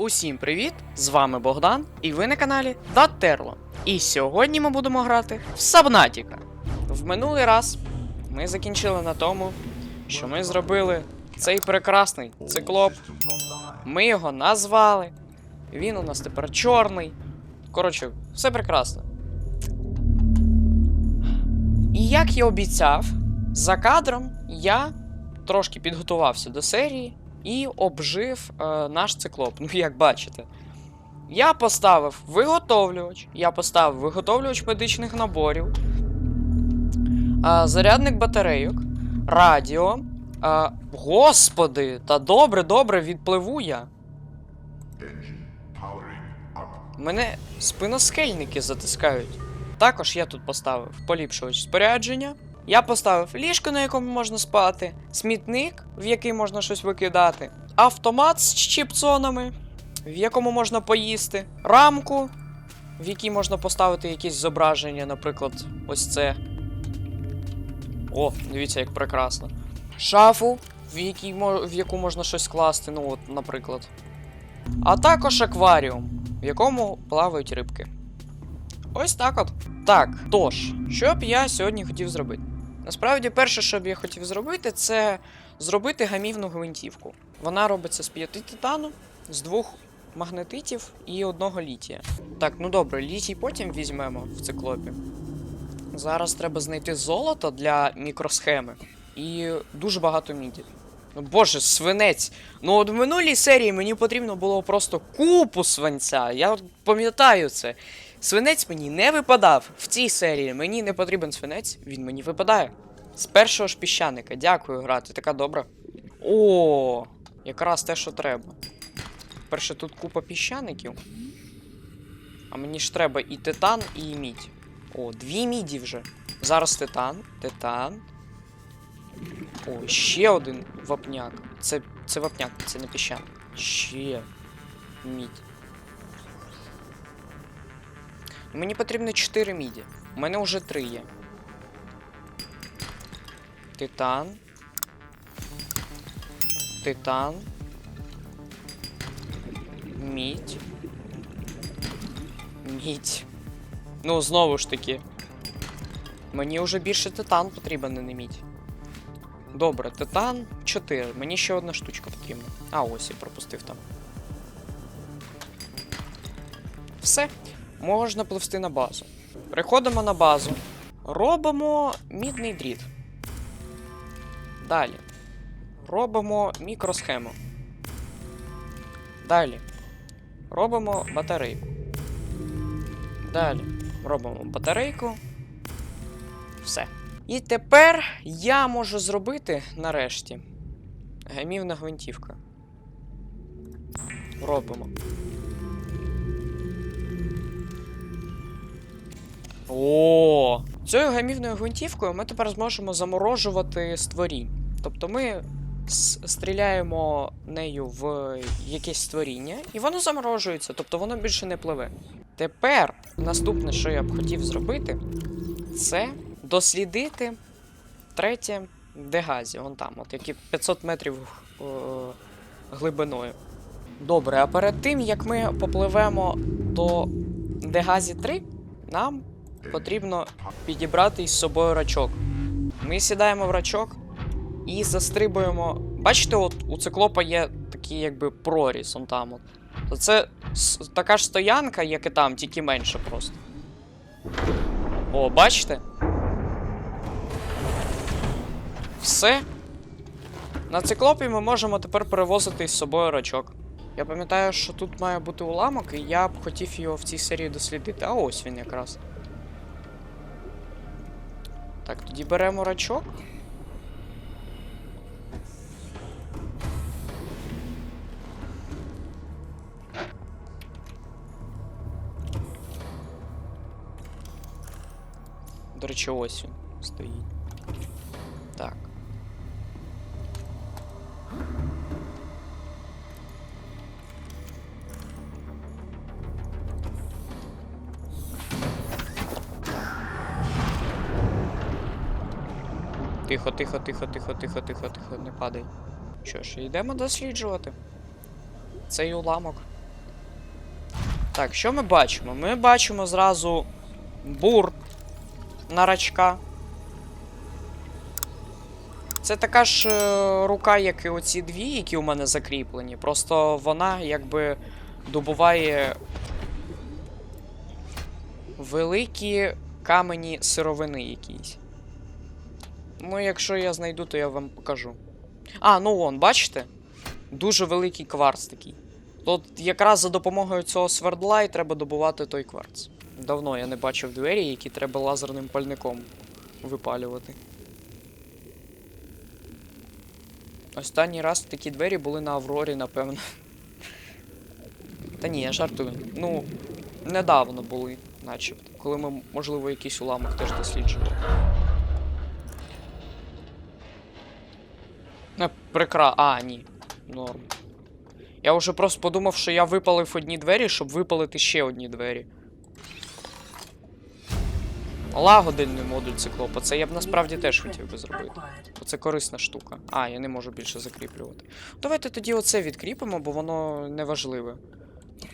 Усім привіт! З вами Богдан, і ви на каналі Датерло. І сьогодні ми будемо грати в Сабнатіка. В минулий раз ми закінчили на тому, що ми зробили цей прекрасний циклоп. Ми його назвали. Він у нас тепер чорний. Коротше, все прекрасно. І як я обіцяв, за кадром я трошки підготувався до серії і обжив е, наш циклоп. Ну, як бачите. Я поставив виготовлювач, я поставив виготовлювач медичних наборів, е, зарядник батарейок, радіо. Е, господи, та добре, добре, відпливу я. Мене спиноскельники затискають. Також я тут поставив поліпшувач спорядження. Я поставив ліжко, на якому можна спати, смітник, в який можна щось викидати, автомат з чіпсонами, в якому можна поїсти, рамку, в якій можна поставити якісь зображення, наприклад, ось це. О, дивіться, як прекрасно. Шафу, в, якій, в яку можна щось класти, ну от, наприклад. А також акваріум, в якому плавають рибки. Ось так от. Так, тож, що б я сьогодні хотів зробити? Насправді, перше, що б я хотів зробити, це зробити гамівну гвинтівку. Вона робиться з п'яти титану, з двох магнетитів і одного літія. Так, ну добре, літій потім візьмемо в циклопі. Зараз треба знайти золото для мікросхеми і дуже багато міді. Ну боже, свинець. Ну от в минулій серії мені потрібно було просто купу свинця. Я пам'ятаю це. Свинець мені не випадав. В цій серії мені не потрібен свинець, він мені випадає. З першого ж піщаника. Дякую, гра, ти така добра. О, якраз те, що треба. Перше, тут купа піщаників. А мені ж треба і титан, і мідь. О, дві міді вже. Зараз титан, титан. О, ще один вапняк. Це, це вапняк, це не піщаник. Ще мідь. Мені потрібно 4 міді. У мене вже 3 є. Титан. Титан. Мідь. Мідь. Ну, знову ж таки. Мені вже більше титан потрібен, а не мідь. Добре, титан 4. Мені ще одна штучка потрібна. А, ось я пропустив там. Все. Можна пливсти на базу. Приходимо на базу. Робимо мідний дріт. Далі. Робимо мікросхему. Далі. Робимо батарейку. Далі. Робимо батарейку. Все. І тепер я можу зробити нарешті гамівна гвинтівка. Робимо. О, цією гамівною гвинтівкою ми тепер зможемо заморожувати створінь. Тобто ми стріляємо нею в якесь створіння, і воно заморожується, тобто воно більше не пливе. Тепер наступне, що я б хотів зробити, це дослідити третє дегазі, вон там, от які 500 метрів е, глибиною. Добре, а перед тим як ми попливемо до Дегазі 3, нам потрібно підібрати із собою рачок. Ми сідаємо в рачок і застрибуємо. Бачите, от у циклопа є такий якби проріз он там. От. То це така ж стоянка, як і там, тільки менше просто. О, бачите? Все. На циклопі ми можемо тепер перевозити із собою рачок. Я пам'ятаю, що тут має бути уламок, і я б хотів його в цій серії дослідити. А ось він якраз. Так, тоді беремо рачок. До речі, ось він стоїть. Тихо, тихо, тихо, тихо, тихо, тихо, тихо, не падай. Що ж, йдемо досліджувати. Цей уламок. Так, що ми бачимо? Ми бачимо зразу бур на рачка. Це така ж е, рука, як і оці дві, які у мене закріплені. Просто вона якби добуває великі камені сировини якісь. Ну, якщо я знайду, то я вам покажу. А, ну вон, бачите? Дуже великий кварц такий. Тут якраз за допомогою цього свердла і треба добувати той кварц. Давно я не бачив двері, які треба лазерним пальником випалювати. Останній раз такі двері були на Аврорі, напевно. Та ні, я жартую. Ну, недавно були, начебто. Коли ми, можливо, якийсь уламок теж досліджували. Не, прикра. А, ні. Норм. Я вже просто подумав, що я випалив одні двері, щоб випалити ще одні двері. Лагодильний модуль циклопа. Це я б насправді теж хотів би зробити. Бо це корисна штука. А, я не можу більше закріплювати. Давайте тоді оце відкріпимо, бо воно не важливе.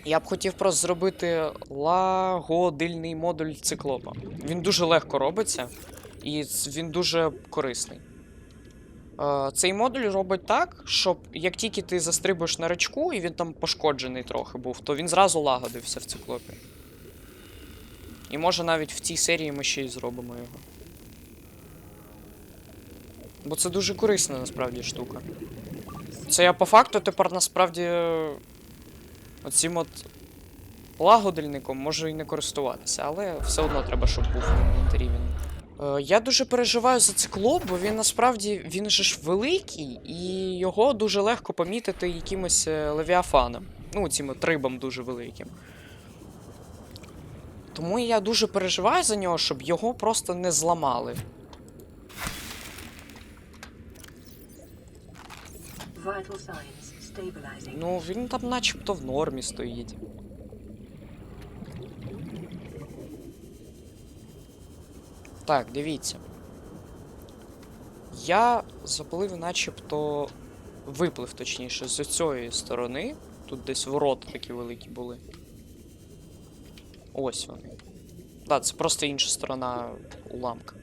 Я б хотів просто зробити лагодильний модуль циклопа. Він дуже легко робиться, і він дуже корисний. Е, Цей модуль робить так, щоб як тільки ти застрибуєш на рачку, і він там пошкоджений трохи був, то він зразу лагодився в циклопі. І може навіть в цій серії ми ще й зробимо його. Бо це дуже корисна насправді штука. Це я по факту тепер насправді оцим от лагодильником можу і не користуватися, але все одно треба, щоб був в він. Е, я дуже переживаю за циклоп, бо він насправді він же ж великий, і його дуже легко помітити якимось е, левіафаном. Ну, цим от рибам дуже великим. Тому я дуже переживаю за нього, щоб його просто не зламали. Ну, він там начебто в нормі стоїть. Так, дивіться. Я запалив начебто виплив, точніше, з цієї сторони. Тут десь ворота такі великі були. Ось вони. Так, це просто інша сторона уламка.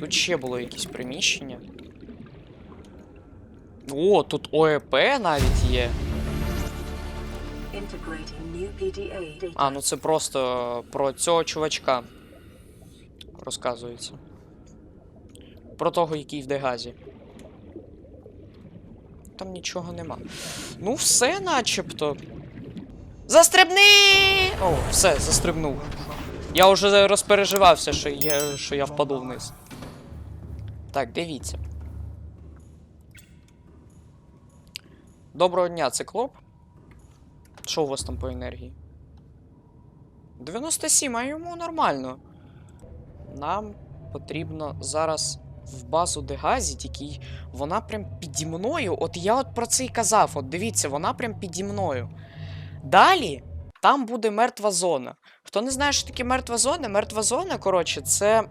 Тут ще було якесь приміщення. О, тут ОЕП навіть є. А, ну це просто про цього чувачка розказується. Про того, який в Дегазі. Там нічого нема. Ну, все начебто. Застрибни! О, все, застрибнув. Я вже розпереживався, що я, що я впаду вниз. Так, дивіться. Доброго дня, циклоп. Що у вас там по енергії? 97, а йому нормально. Нам потрібно зараз в базу Дегазі, тільки вона прям піді мною. От я от про це і казав. От дивіться, вона прям піді мною. Далі там буде мертва зона. Хто не знає, що таке мертва зона? Мертва зона, коротше, це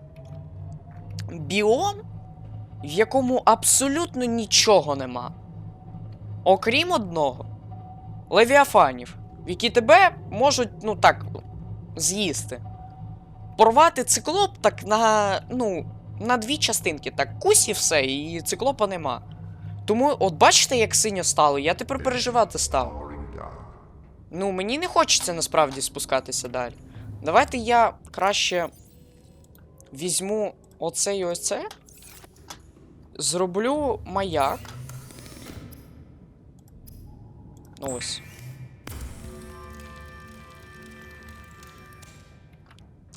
біом, в якому абсолютно нічого нема. Окрім одного левіафанів, які тебе можуть, ну так, з'їсти. Порвати циклоп так на. ну, на дві частинки. Так, кусь і все, і циклопа нема. Тому, от бачите, як синьо стало, я тепер переживати став. Ну, мені не хочеться насправді спускатися далі. Давайте я краще візьму оце і оце. Зроблю маяк. Ось.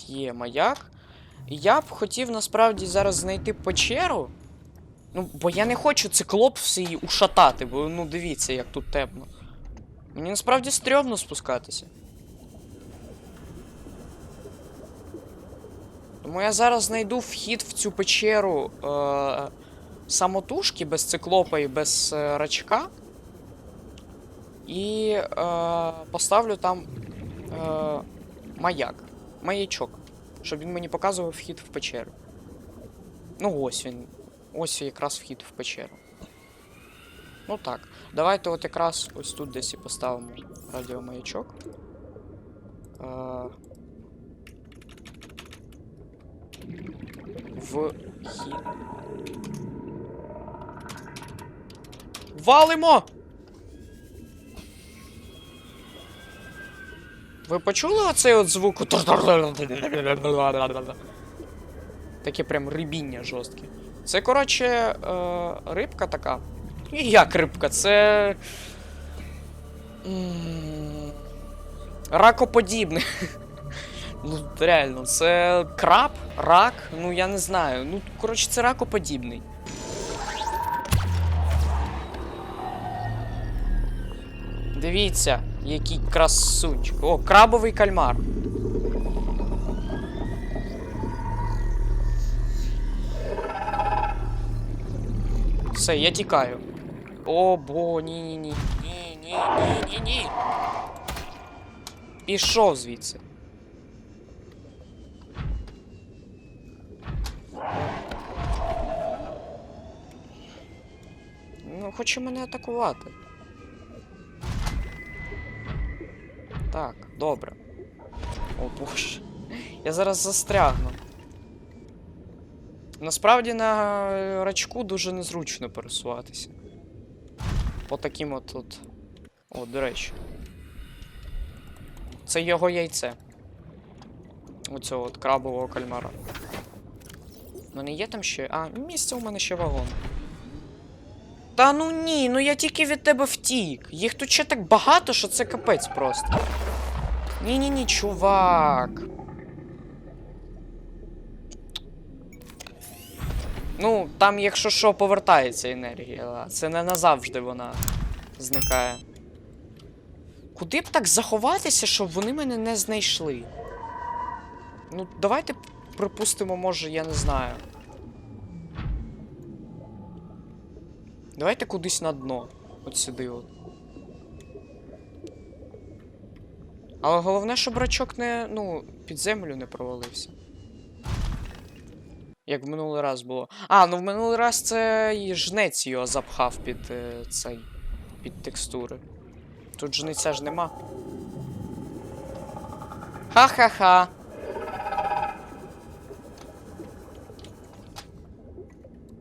Є маяк. Я б хотів насправді зараз знайти печеру. Ну, бо я не хочу циклоп всій ушатати, бо ну дивіться, як тут темно. Мені насправді стрьомно спускатися. Тому я зараз знайду вхід в цю печеру е- самотужки без циклопа і без е, рачка. І е, поставлю там е, маяк. Маячок. Щоб він мені показував вхід в печеру. Ну ось він. Ось якраз вхід в печеру. Ну так. Давайте от якраз ось тут десь і поставимо радіомаячок. Е, в хід. Валимо! Ви почули оцей от звук? Таке прям рибіння жорстке. Це, коротше, е, рибка така. Як рибка? Це. Ракоподібне. Ну, реально, це краб, рак, ну я не знаю. Ну, коротше, це ракоподібний. Дивіться, який красунчик. О, крабовий кальмар. Все, я тікаю. О, бо, ні, ні, ні. Ні, ні, ні, ні, ні. Пішов звідси. Ну, хоче мене атакувати. Так, добре. О боже. Я зараз застрягну. Насправді на е, рачку дуже незручно пересуватися. По таким от тут. О, до речі. Це його яйце. Оцього от крабового кальмара. У мене є там ще. А, місце у мене ще вагон. Та ну ні, ну я тільки від тебе втік. Їх тут ще так багато, що це капець просто. Ні-ні-ні, чувак. Ну, там, якщо що, повертається енергія, це не назавжди вона зникає. Куди б так заховатися, щоб вони мене не знайшли? Ну, давайте припустимо, може, я не знаю. Давайте кудись на дно. От сюди от. Але головне, щоб рачок не, ну, під землю не провалився. Як в минулий раз було. А, ну в минулий раз це і жнець його запхав під е, цей. під текстури. Тут жниця ж нема. Ха-ха-ха.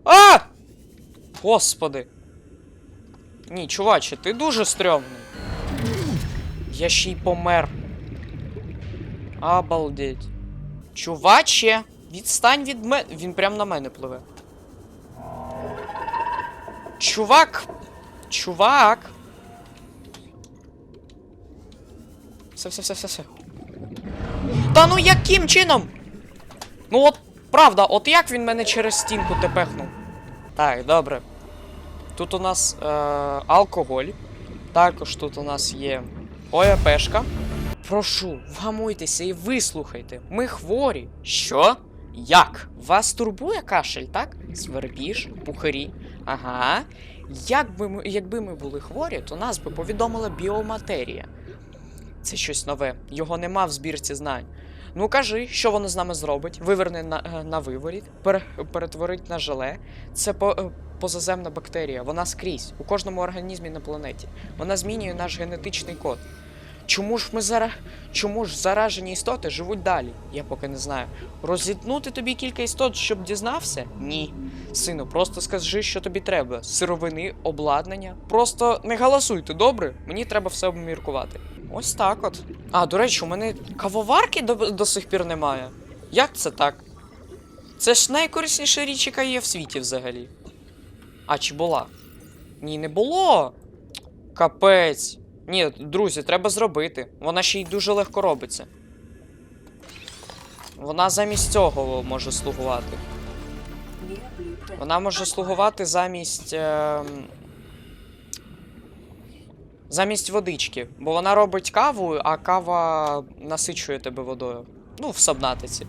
А! Господи. Ні, чуваче, ти дуже стрьомний. Я ще й помер. Обалдеть. Чуваче, відстань від мене. Він прям на мене пливе. Чувак. Чувак. Все, все, все, все, все. Та ну яким чином? Ну от, правда, от як він мене через стінку тепехнув? Так, добре. Тут у нас е, алкоголь. Також тут у нас є ОЕПшка. Прошу, вгамуйтеся і вислухайте. Ми хворі. Що? Як? Вас турбує кашель, так? Свербіж, пухарі. Ага. Якби ми, якби ми були хворі, то нас би повідомила біоматерія. Це щось нове. Його нема в збірці знань. Ну кажи, що воно з нами зробить? Виверне на, е, на виворіт, пере, перетворить на желе. Це по, е, позаземна бактерія. Вона скрізь, у кожному організмі на планеті. Вона змінює наш генетичний код. Чому ж ми зара... Чому ж заражені істоти живуть далі? Я поки не знаю. Розітнути тобі кілька істот, щоб дізнався? Ні. Сину, просто скажи, що тобі треба. Сировини, обладнання. Просто не галасуйте, добре? Мені треба все обміркувати. Ось так от. А, до речі, у мене кавоварки до, до сих пір немає. Як це так? Це ж найкорисніша річ, яка є в світі взагалі. А чи була? Ні, не було. Капець. Ні, друзі, треба зробити. Вона ще й дуже легко робиться. Вона замість цього може слугувати. Вона може слугувати замість. ем, Замість водички. Бо вона робить каву, а кава насичує тебе водою. Ну, в сабнатиці.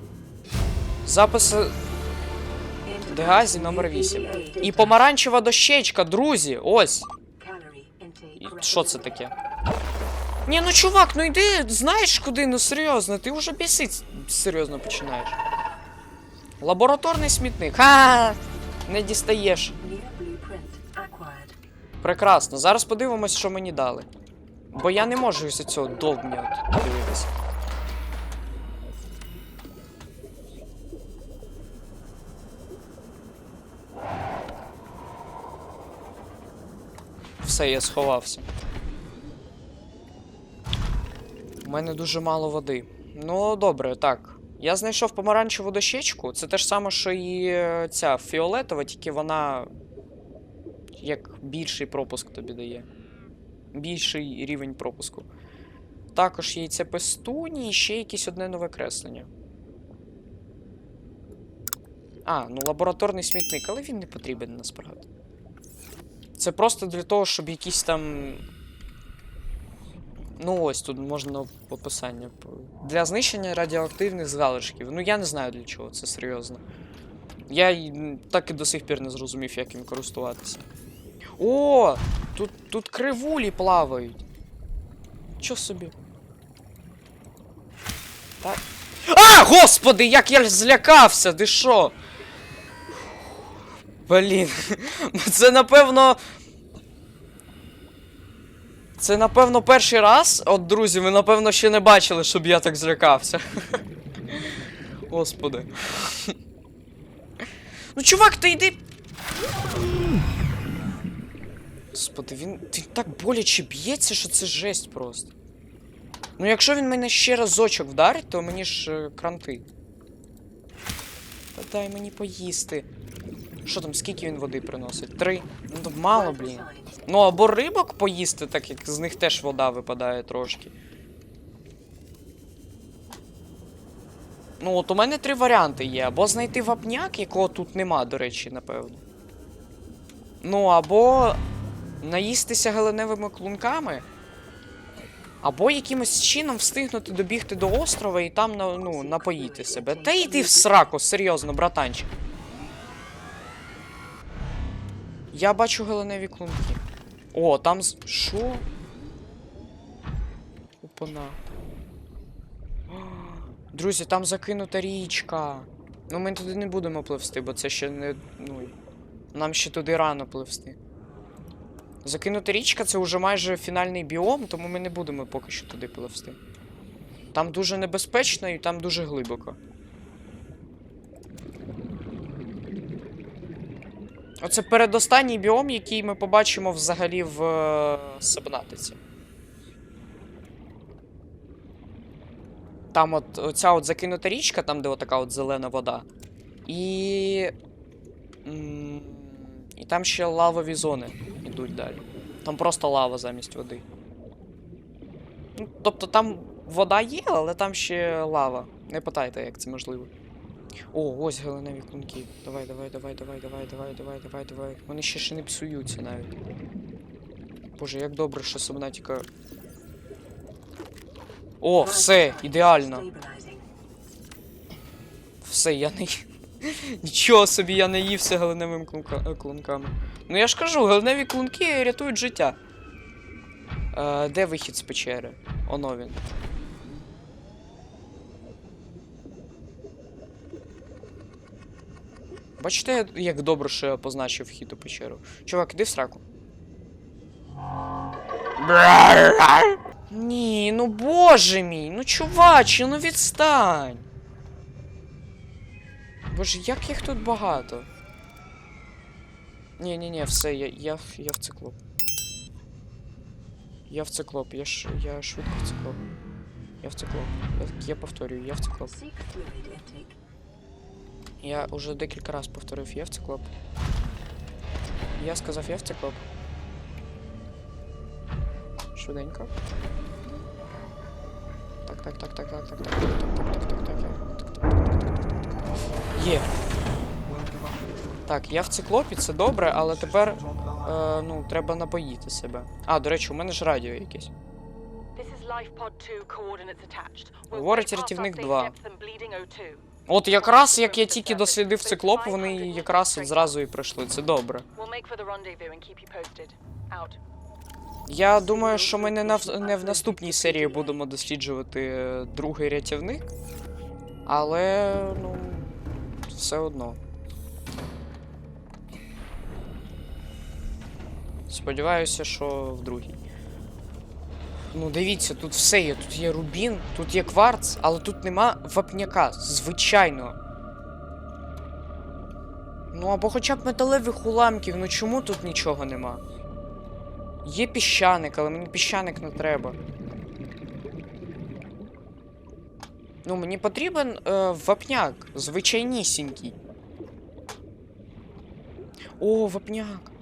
Записи Enter Дегазі номер 8. PDA І помаранчева дощечка, друзі! Ось! Що це таке? Ні, ну чувак, ну йди, знаєш куди, ну серйозно, ти вже бісить серйозно починаєш. Лабораторний смітник. Ха! Не дістаєш. Прекрасно. Зараз подивимось, що мені дали. Бо я не можу із цього довбня дивитися. Все, я сховався. У мене дуже мало води. Ну, добре, так. Я знайшов помаранчеву дощечку. Це те ж саме, що і е, ця фіолетова, тільки вона як більший пропуск тобі дає. Більший рівень пропуску. Також яйце пестуні і ще якесь одне нове креслення. А, ну лабораторний смітник, але він не потрібен насправді. Це просто для того, щоб якісь там. Ну ось тут можна описання. Для знищення радіоактивних залишків. Ну я не знаю для чого, це серйозно. Я так і до сих пір не зрозумів, як їм користуватися. О! Тут, тут кривулі плавають. Чо собі? Так. А, господи, як я злякався, ти що? Блін. Це напевно. Це напевно перший раз. От, друзі, ви напевно ще не бачили, щоб я так злякався. Господи. Ну, чувак, ти йди. Господи, він, він так боляче б'ється, що це жесть просто. Ну, якщо він мене ще разочок вдарить, то мені ж е, кранти. Та дай мені поїсти. Що там, скільки він води приносить? Три? Ну то мало, блін. Ну або рибок поїсти, так як з них теж вода випадає трошки. Ну, от у мене три варіанти є. Або знайти вапняк, якого тут нема, до речі, напевно. Ну, або наїстися галеневими клунками. Або якимось чином встигнути добігти до острова і там ну, напоїти себе. Та йди в сраку, серйозно, братанчик. Я бачу галеневі клунки. О, там з. Що? Опана. Друзі, там закинута річка. Ну ми туди не будемо пливсти, бо це ще не. Ну. Нам ще туди рано пливсти. Закинута річка це вже майже фінальний біом, тому ми не будемо поки що туди пливсти. Там дуже небезпечно і там дуже глибоко. Оце передостанній біом, який ми побачимо взагалі в е, Сабнатиці. Там от оця от закинута річка, там, де отака от зелена вода. І. І там ще лавові зони йдуть далі. Там просто лава замість води. Ну, тобто там вода є, але там ще лава. Не питайте, як це можливо. О, ось галеневі клунки. Давай, давай, давай, давай, давай, давай, давай, давай, давай. Вони ще ще не псуються навіть. Боже, як добре, що Сабнатіка. О, все, ідеально. Все, я не. Нічого собі, я не ївся галеневими клунка... е, клунками. Ну я ж кажу, галеневі клунки рятують життя. Е, де вихід з печери? Оно він. Бачите, як добре, що я позначив вхід у печеру. Чувак, іди в сраку. Ні, ну боже мій, ну чуваче, ну відстань. Боже, як їх тут багато. Ні, ні, ні, все, я, я, я в циклоп. Я в циклоп, я ж я швидко в циклоп. Я в циклоп. Я, я повторюю, я в циклоп. Я уже декілька раз повторив, я в циклоп. Я сказав, я в циклоп. Швиденько. Так, так, так, так, так, так, так, так, так, так, так, так, так, так, так, так, так, так, так, так. Є. Так, я в циклопі, це добре, але тепер е, ну, треба напоїти себе. А, до речі, у мене ж радіо якесь. This is LifePod 2 coordinates attached. We'll Говорить рятівник 2. Depth and bleeding O2. От якраз як я тільки дослідив циклоп, вони якраз от зразу і прийшли. Це добре. Я думаю, що ми не, на, не в наступній серії будемо досліджувати е, другий рятівник. Але, ну, все одно. Сподіваюся, що в другій. Ну, дивіться, тут все є. Тут є рубін, тут є кварц, але тут нема вапняка, звичайно. Ну або хоча б металевих уламків, ну чому тут нічого нема? Є піщаник, але мені піщаник не треба. Ну, мені потрібен е, вапняк, звичайнісінький. О, вапняк.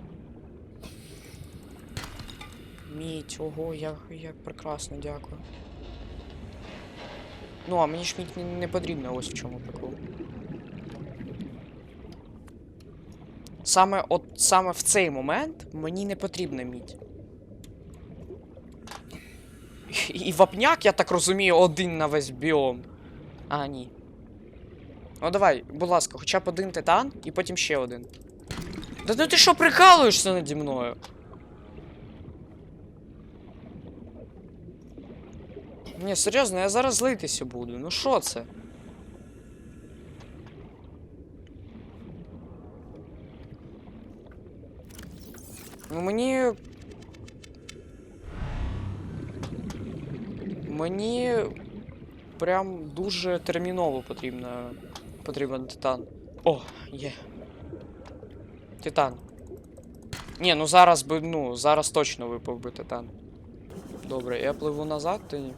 Мідь, ого, як, як прекрасно, дякую. Ну, а мені ж мідь не, не потрібно, ось в чому прикол. Саме от саме в цей момент мені не потрібна мідь. І вапняк, я так розумію, один на весь біом. А, ні. Ну давай, будь ласка, хоча б один титан і потім ще один. Да ну ти що прикалуєшся наді мною? Ні, серйозно, я зараз злитися буду. Ну що це? Ну мені. Мені прям дуже терміново потрібно. Потрібен титан. О, є. Титан. Ні, ну зараз би, ну, зараз точно випав би титан. Добре, я пливу назад, тоді.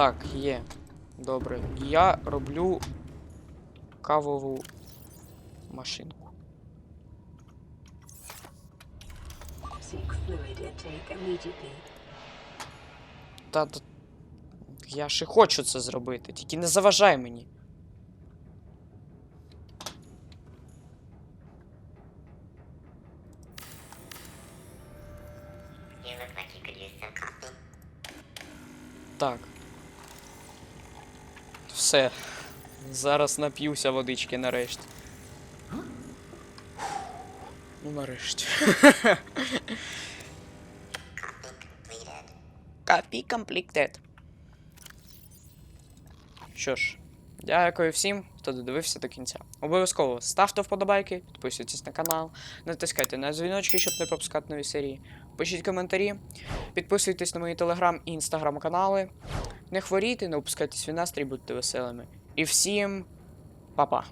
Так, є. Добре. Я роблю кавову машинку. Та, та я і хочу це зробити, тільки не заважай мені. You Все. Зараз нап'юся водички нарешті. Ну, нарешті. Copy completed. Що ж, дякую всім, хто додивився до кінця. Обов'язково ставте вподобайки, підписуйтесь на канал, натискайте на дзвіночки, щоб не пропускати нові серії. Пишіть коментарі, підписуйтесь на мої телеграм і інстаграм канали. Не хворійте, не опускайтесь в настрій, будьте веселими. І всім па-па.